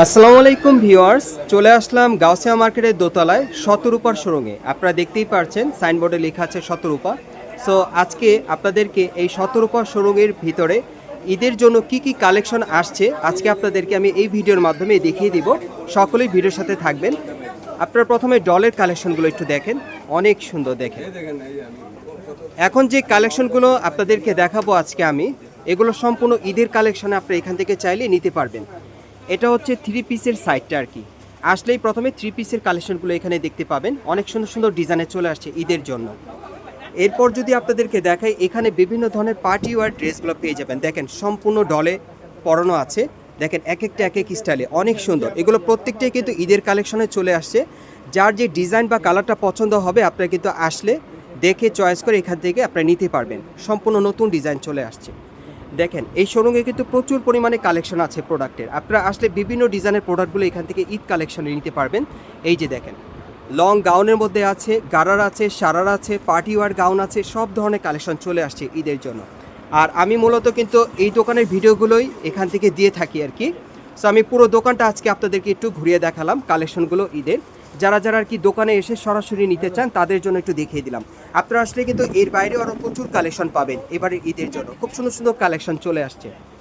আসসালামু আলাইকুম ভিউয়ার্স, চলে আসলাম গাউসিয়া মার্কেটের দোতলায় শতরূপার শোরুমে। আপনারা দেখতেই পারছেন, সাইনবোর্ডে লেখা আছে শতরূপা। সো আজকে আপনাদেরকে এই শতরূপা শোরুমের ভিতরে ঈদের জন্য কি কি কালেকশন আসছে, আজকে আপনাদেরকে আমি এই ভিডিওর মাধ্যমে দেখিয়ে দিব। সকলেই ভিডিওর সাথে থাকবেন। আপনারা প্রথমে ডলের কালেকশনগুলো একটু দেখেন, অনেক সুন্দর দেখেন। এখন যে কালেকশনগুলো আপনাদেরকে দেখাবো আজকে আমি, এগুলো সম্পূর্ণ ঈদের কালেকশন, আপনি এখান থেকে চাইলে নিতে পারবেন। এটা হচ্ছে থ্রি পিসের সাইডটা আর কি। আসলেই প্রথমে থ্রি পিসের কালেকশনগুলো এখানে দেখতে পাবেন। অনেক সুন্দর সুন্দর ডিজাইনে চলে আসছে ঈদের জন্য। এরপর যদি আপনাদেরকে দেখাই, এখানে বিভিন্ন ধরনের পার্টি ওয়ার ড্রেসগুলো পেয়ে যাবেন। দেখেন, সম্পূর্ণ ডলে পরানো আছে। দেখেন এক একটা এক এক স্টাইলে অনেক সুন্দর। এগুলো প্রত্যেকটাই কিন্তু ঈদের কালেকশনে চলে আসছে। যার যে ডিজাইন বা কালারটা পছন্দ হবে, আপনারা কিন্তু আসলে দেখে চয়েস করে এখান থেকে আপনারা নিতে পারবেন। সম্পূর্ণ নতুন ডিজাইন চলে আসছে। দেখেন, এই শোরুমে কিন্তু প্রচুর পরিমাণে কালেকশন আছে প্রোডাক্টের আপনারা আসলে বিভিন্ন ডিজাইনের প্রোডাক্টগুলো এখান থেকে ঈদ কালেকশনে নিতে পারবেন। এই যে দেখেন লং গাউনের মধ্যে আছে গারার আছে সারার আছে পার্টি ওয়ার গাউন আছে, সব ধরনের কালেকশন চলে আসছে ঈদের জন্য। আর আমি মূলত কিন্তু এই দোকানের ভিডিওগুলোই এখান থেকে দিয়ে থাকি আর কি। সো আমি পুরো দোকানটা আজকে আপনাদেরকে একটু ঘুরিয়ে দেখালাম কালেকশনগুলো ঈদের। যারা যারা আর কি দোকানে এসে সরাসরি নিতে চান, তাদের জন্য একটু দেখিয়ে দিলাম। আপনারা আসলে কিন্তু এর বাইরে আরও প্রচুর কালেকশন পাবেন এবারে ঈদের জন্য। খুব সুন্দর সুন্দর কালেকশন চলে আসছে।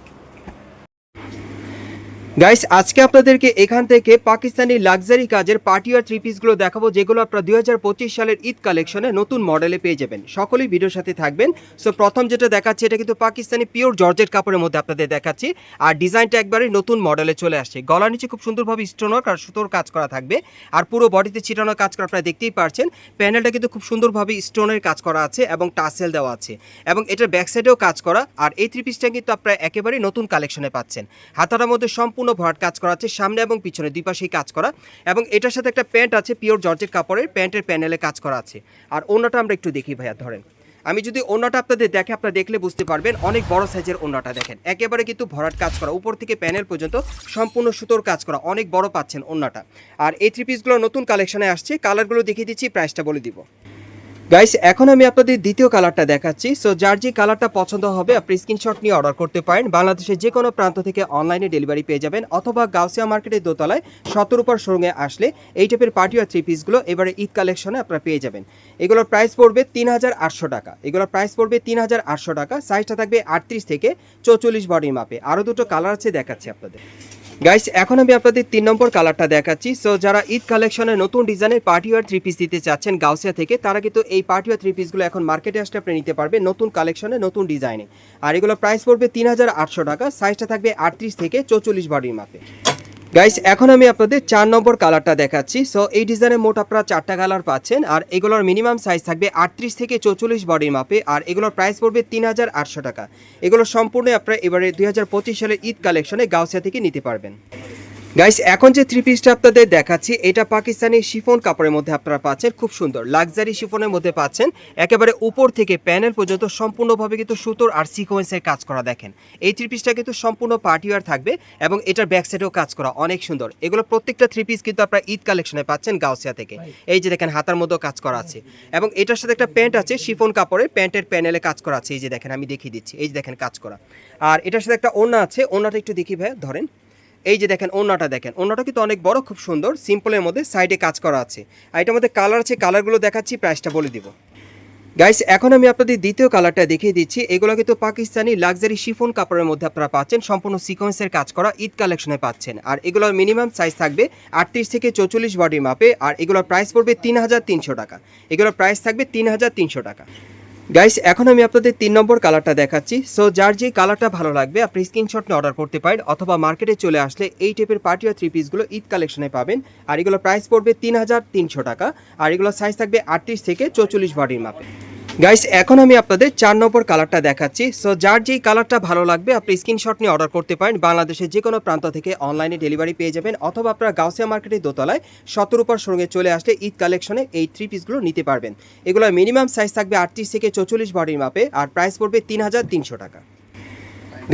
গাইস আজকে আপনাদেরকে এখান থেকে পাকিস্তানি লাক্সারি কাজের পার্টিওয়ার থ্রি পিসগুলো দেখাবো, যেগুলো আপনারা দুই হাজার পঁচিশ সালের ঈদ কালেকশনে নতুন মডেলে পেয়ে যাবেন। সকলেই ভিডিওর সাথে থাকবেন। সো প্রথম যেটা দেখাচ্ছি, এটা কিন্তু পাকিস্তানি পিওর জর্জেট কাপড়ের মধ্যে আপনাদের দেখাচ্ছি। আর ডিজাইনটা একবারে নতুন মডেলে চলে আসছে। গলার নিচে খুব সুন্দরভাবে স্টোনওয়ার্ক আর সুতোর কাজ করা থাকবে। আর পুরো বডিতে ছিটানো কাজ করা আপনারা দেখতেই পারছেন। প্যানেলটা কিন্তু খুব সুন্দরভাবে স্টোনের কাজ করা আছে এবং টাসেল দেওয়া আছে। এবং এটার ব্যাক সাইডেও কাজ করা। আর এই থ্রি পিসটা কিন্তু আপনারা একেবারেই নতুন কালেকশনে পাচ্ছেন। হাতাটার মধ্যে সম্পূর্ণ ভরাট কাজ করা আছে, সামনে এবং পিছনে, দুই পাশেই কাজ করা। এবং এটার সাথে একটা প্যান্ট আছে, পিওর জর্জের কাপড়ের, প্যান্টের প্যানেলে কাজ করা আছে। আর ওনাটা আমরা একটু দেখি ভাইয়া, ধরেন। আমি যদি ওনাটা আপনাদের দেখে, আপনারা দেখলে বুঝতে পারবেন, অনেক বড় সাইজের ওনাটা দেখেন। একেবারে কিন্তু ভরাট কাজ করা, উপর থেকে প্যানেল পর্যন্ত সম্পূর্ণ সুতোর কাজ করা, অনেক বড় পাচ্ছেন ওনাটা আর এই থ্রি পিসগুলো নতুন কালেকশনে আসছে কালারগুলো দেখিয়ে দিচ্ছি প্রাইসটা বলে দিব। গাইস এখন আমি আপনাদের দ্বিতীয় কালারটা দেখাচ্ছি। সো যার যে কালারটা পছন্দ হবে, আপনি স্ক্রিনশট নিয়ে অর্ডার করতে পারেন। বাংলাদেশের যে কোনো প্রান্ত থেকে অনলাইনে ডেলিভারি পেয়ে যাবেন অথবা গাউসিয়া মার্কেটের দোতলায় শতরূপার শোরুমে আসলে এই টাইপের পার্টি আর থ্রি পিসগুলো এবারে ঈদ কালেকশনে আপনারা পেয়ে যাবেন। এগুলোর প্রাইস পড়বে তিন হাজার আটশো টাকা। এগুলোর প্রাইস পড়বে তিন হাজার আটশো টাকা। সাইজটা থাকবে আটত্রিশ থেকে চৌচল্লিশ বডির মাপে আরও দুটো কালার আছে দেখাচ্ছি আপনাদের। গাইস এখন আমি আপনাদের তিন নম্বর কালারটা দেখাচ্ছি। সো যারা ঈদ কালেকশনে নতুন ডিজাইনের পার্টি ওয়ার থ্রি পিস দিতে চাচ্ছেন গাউসিয়া থেকে, তারা কিন্তু এই পার্টি ওয়ার থ্রি পিসগুলো এখন মার্কেটে আসতে আপনি নিতে পারবে নতুন কালেকশনে নতুন ডিজাইনে আর এগুলো প্রাইস পড়বে তিন হাজার আটশো টাকা সাইজটা থাকবে আটত্রিশ থেকে চৌচল্লিশ বডির মাপে। গাইস এখন আমি আপনাদের চার নম্বর কালারটা দেখাচ্ছি। সো এই ডিজাইনে মোট আপনারা চারটা কালার পাচ্ছেন। আর এগুলোর মিনিমাম সাইজ থাকবে আটত্রিশ থেকে চৌচল্লিশ বডির মাপে। আর এগুলোর প্রাইস পড়বে তিন হাজার আটশো টাকা। এগুলো সম্পূর্ণ আপনারা এবারে দুই হাজার পঁচিশ সালের ঈদ কালেকশনে গাউসিয়া থেকে নিতে পারবেন। গাইস এখন যে থ্রি পিসটা আপনাদের দেখাচ্ছি এটা পাকিস্তানি শিফন কাপড়ের মধ্যে আপনারা পাচ্ছেন খুব সুন্দর। লাক্সারি শিফনের মধ্যে পাচ্ছেন একেবারে উপর থেকে প্যানেল পর্যন্ত সম্পূর্ণভাবে কিন্তু সুতোর আর সিকোয়েন্সের কাজ করা দেখেন। এই থ্রি পিসটা কিন্তু সম্পূর্ণ পার্টিওয়ার থাকবে এবং এটার ব্যাক সাইডেও কাজ করা অনেক সুন্দর। এগুলো প্রত্যেকটা থ্রি পিস কিন্তু আপনারা ঈদ কালেকশনে পাচ্ছেন গাউসিয়া থেকে। এই যে দেখেন হাতার মধ্যেও কাজ করা আছে। এবং এটার সাথে একটা প্যান্ট আছে শিফন কাপড়ের প্যান্টের প্যানেলে কাজ করা আছে। এই যে দেখেন আমি দেখিয়ে দিচ্ছি। এই যে দেখেন কাজ করা। আর এটার সাথে একটা ওড়না আছে ওড়নাটা একটু দেখি ভাই ধরেন। এই যে দেখেন, ওড়নাটা দেখেন। ওড়নাটা কিন্তু অনেক বড়, খুব সুন্দর, সিম্পলের মধ্যে সাইডে কাজ করা আছে। আর এটার মধ্যে কালার আছে, কালারগুলো দেখাচ্ছি, প্রাইসটা বলে দিব। গাইস এখন আমি আপনাদের দ্বিতীয় কালারটা দেখিয়ে দিচ্ছি। এগুলো কিন্তু পাকিস্তানি লাক্সারি শিফন কাপড়ের মধ্যে আপনারা পাচ্ছেন। সম্পূর্ণ সিকোয়েন্সের কাজ করা, ঈদ কালেকশনে পাচ্ছেন। আর এগুলোর মিনিমাম সাইজ থাকবে আটত্রিশ থেকে চৌচল্লিশ বডির মাপে আর এগুলোর প্রাইস পড়বে তিন হাজার তিনশো টাকা। এগুলোর প্রাইস থাকবে তিন হাজার তিনশো টাকা। গাইস এখন আমি আপনাদের তিন নম্বর কালারটা দেখাচ্ছি। সো যার যে কালারটা ভালো লাগবে, আপনি স্ক্রিনশট নিয়ে অর্ডার করতে পারেন, অথবা মার্কেটে চলে আসলে এই টাইপের পার্টি আর থ্রি পিসগুলো ঈদ কালেকশনে পাবেন। আর এগুলো প্রাইস পড়বে তিন হাজার তিনশো টাকা। আর এগুলো সাইজ থাকবে আটত্রিশ থেকে চৌচল্লিশ বডির মাপে। গাইস এখন আমি আপনাদের চার নম্বর কালারটা দেখাচ্ছি। সো যার যেই কালারটা ভালো লাগবে, আপনি স্ক্রিনশট নিয়ে অর্ডার করতে পারেন। বাংলাদেশের যে কোনো প্রান্ত থেকে অনলাইনে ডেলিভারি পেয়ে যাবেন। অথবা আপনারা গাউসিয়া মার্কেটের দোতলায় সতেরোপার সঙ্গে চলে আসলে ঈদ কালেকশনে এই থ্রি পিসগুলো নিতে পারবেন। এগুলো মিনিমাম সাইজ থাকবে আটত্রিশ থেকে চৌচল্লিশ বডির মাপে আর প্রাইস পড়বে তিন হাজার তিনশো টাকা।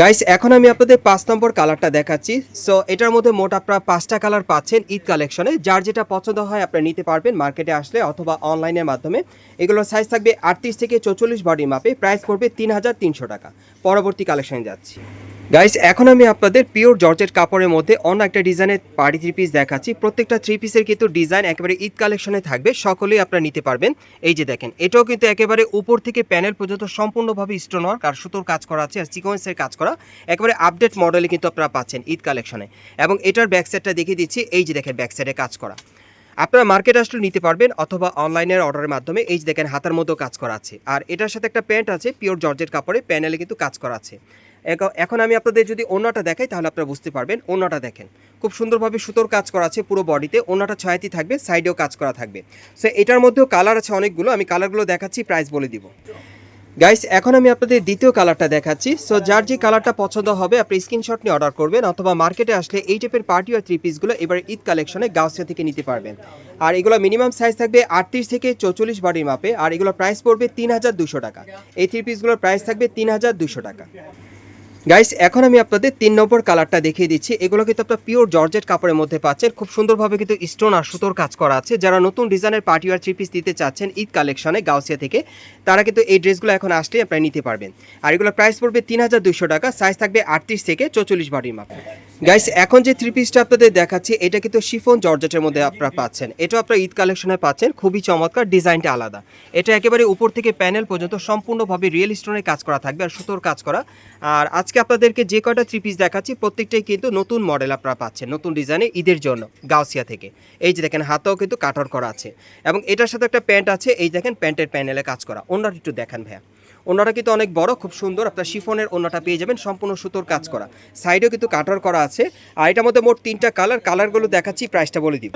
গাইস এখন আমি আপনাদের পাঁচ নম্বর কালারটা দেখাচ্ছি। সো এটার মধ্যে মোট আপনারা পাঁচটা কালার পাচ্ছেন ঈদ কালেকশনে। যার যেটা পছন্দ হয় আপনারা নিতে পারবেন মার্কেটে আসলে অথবা অনলাইনের মাধ্যমে। এগুলোর সাইজ থাকবে আটত্রিশ থেকে চৌচল্লিশ বডি মাপে প্রাইস পড়বে তিন হাজার তিনশো টাকা। পরবর্তী কালেকশনে যাচ্ছি। গাইস এখন আমি আপনাদের পিওর জর্জেট কাপড়ের মধ্যে অন্য একটা ডিজাইনের পার্টি থ্রি পিস দেখাচ্ছি। প্রত্যেকটা থ্রি পিসের কিন্তু ডিজাইন একেবারে ঈদ কালেকশনে থাকবে, সকলেই আপনারা নিতে পারবেন। এই যে দেখেন, এটাও কিন্তু একেবারে উপর থেকে প্যানেল পর্যন্ত সম্পূর্ণভাবে স্টোন ওয়ার্ক আর সুতোর কাজ করা আছে, আর সিকোয়েন্সের কাজ করা, একেবারে আপডেট মডেলে কিন্তু আপনারা পাচ্ছেন ঈদ কালেকশনে এবং এটার ব্যাক সাইডটা দেখিয়ে দিচ্ছি, এই যে দেখেন ব্যাক সাইডে কাজ করা। আপনারা মার্কেট আসলে নিতে পারবেন, অথবা অনলাইনের অর্ডারের মাধ্যমে, এই যে দেখেন, হাতার মধ্যেও কাজ করা আছে। আর এটার সাথে একটা প্যান্ট আছে পিওর জর্জেট কাপড়ে প্যানেলে কিন্তু কাজ করা আছে। এখন আমি আপনাদের যদি অন্যটা দেখাই, তাহলে আপনারা বুঝতে পারবেন অন্যটা দেখেন। খুব সুন্দরভাবে সুতোর কাজ করা আছে পুরো বডিতে অন্যটা ছয়াতি থাকবে, সাইডেও কাজ করা থাকবে। সো এটার মধ্যেও কালার আছে অনেকগুলো, আমি কালারগুলো দেখাচ্ছি প্রাইস বলে দিব। গাইস এখন আমি আপনাদের দ্বিতীয় কালারটা দেখাচ্ছি। সো যার যে কালারটা পছন্দ হবে, আপনি স্ক্রিনশট নিয়ে অর্ডার করবেন, অথবা মার্কেটে আসলে এই টাইপের পার্টি আর থ্রি পিসগুলো এবার ঈদ কালেকশনে গাউসিয়া থেকে নিতে পারবেন। আর এগুলো মিনিমাম সাইজ থাকবে আটত্রিশ থেকে চৌচল্লিশ বাড়ির মাপে, আর এগুলো প্রাইস পড়বে তিন হাজার দুশো টাকা। এই থ্রি পিসগুলোর প্রাইস থাকবে তিন হাজার দুশো টাকা। গাইস এখন আমি আপনাদের তিন নম্বর কালারটা দেখিয়ে দিচ্ছি। এগুলো কিন্তু আপনার পিওর জর্জেট কাপড়ের মধ্যে পাচ্ছেন। খুব সুন্দরভাবে কিন্তু স্টোন আর সুতোর কাজ করা আছে। যারা নতুন ডিজাইনের পার্টি আর থ্রি পিস দিতে চাচ্ছেন ঈদ কালেকশনে গাউসিয়া থেকে, তারা কিন্তু এই ড্রেসগুলো এখন আসলে আপনারা নিতে পারবেন। আর এগুলো প্রাইস পড়বে তিন হাজার দুশো টাকা। সাইজ থাকবে আটত্রিশ থেকে চৌচল্লিশ বাড়ির মাপ গাইস এখন যে থ্রি পিসটা আপনাদের দেখাচ্ছি, এটা কিন্তু শিফন জর্জেটের মধ্যে আপনারা পাচ্ছেন। এটা আপনারা ঈদ কালেকশনে পাচ্ছেন। খুবই চমৎকার, ডিজাইনটা আলাদা। এটা একেবারে উপর থেকে প্যানেল পর্যন্ত সম্পূর্ণভাবে রিয়েল স্টোনের কাজ করা থাকবে আর সুতোর কাজ করা। আর আজকে আপনাদেরকে যে কয়টা থ্রি পিস দেখাচ্ছি, প্রত্যেকটাই কিন্তু নতুন মডেল আপনারা পাচ্ছেন, নতুন ডিজাইনে ঈদের জন্য গাউসিয়া থেকে। এই যে দেখেন, হাতেও কিন্তু কাটর করা আছে। এবং এটার সাথে একটা প্যান্ট আছে, এই দেখেন প্যান্টের প্যানেলে কাজ করা। অন্যটা একটু দেখেন ভাইয়া। ওনাটা কিন্তু অনেক বড়, খুব সুন্দর। আপনার শিফনের ওনাটা পেয়ে যাবেন, সম্পূর্ণ সুতোর কাজ করা। সাইডেও কিন্তু কাটার করা আছে। আর এটার মধ্যে মোট তিনটা কালার, কালারগুলো দেখাচ্ছি, প্রাইসটা বলে দিব।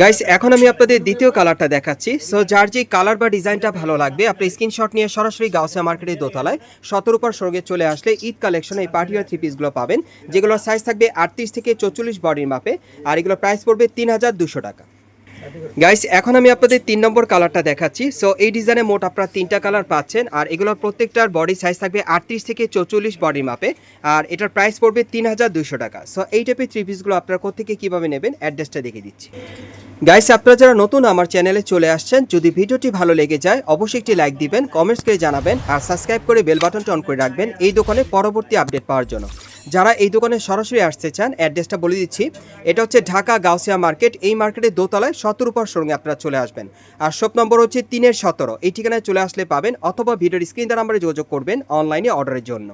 গাইস এখন আমি আপনাদের দ্বিতীয় কালারটা দেখাচ্ছি। সো যার যে কালার বা ডিজাইনটা ভালো লাগবে, আপনি স্ক্রিনশট নিয়ে সরাসরি গাউসিয়া মার্কেটের দোতলায় সতেরোপার সঙ্গে চলে আসলে ঈদ কালেকশনে এই পার্টি থ্রি পিসগুলো পাবেন। যেগুলোর সাইজ থাকবে আটত্রিশ থেকে চৌচল্লিশ বডির মাপে। আর এগুলো প্রাইস পড়বে তিন হাজার দুশো টাকা। গাইস এখন আমি আপনাদের তিন নম্বর কালারটা দেখাচ্ছি। সো এই ডিজাইনে মোট আপনারা তিনটা কালার পাচ্ছেন, আর এগুলোর প্রত্যেকটার বডি সাইজ থাকবে আটত্রিশ থেকে চৌচল্লিশ বডি মাপে আর এটার প্রাইস পড়বে তিন হাজার দুশো টাকা। সো এই টাইপের থ্রি পিসগুলো আপনারা কোথেকে কীভাবে নেবেন অ্যাড্রেসটা দেখে দিচ্ছি। গাইস আপনারা যারা নতুন আমার চ্যানেলে চলে আসছেন, যদি ভিডিওটি ভালো লেগে যায়, অবশ্যই একটি লাইক দিবেন কমেন্টস করে জানাবেন, আর সাবস্ক্রাইব করে বেল বাটনটা অন করে রাখবেন, এই দোকানে পরবর্তী আপডেট পাওয়ার জন্য। যারা এই দোকানে সরাসরি আসতে চান অ্যাড্রেসটা বলে দিচ্ছি। এটা হচ্ছে ঢাকা গাউসিয়া মার্কেট, এই মার্কেটের দোতলায় সতেরো পর সঙ্গে আপনারা চলে আসবেন। আর শপ নম্বর হচ্ছে তিনের সতেরো। এই ঠিকানায় চলে আসলে পাবেন অথবা ভিডিওর স্ক্রিন দ্বারা আমরা যোগাযোগ করবেন অনলাইনে অর্ডারের জন্য।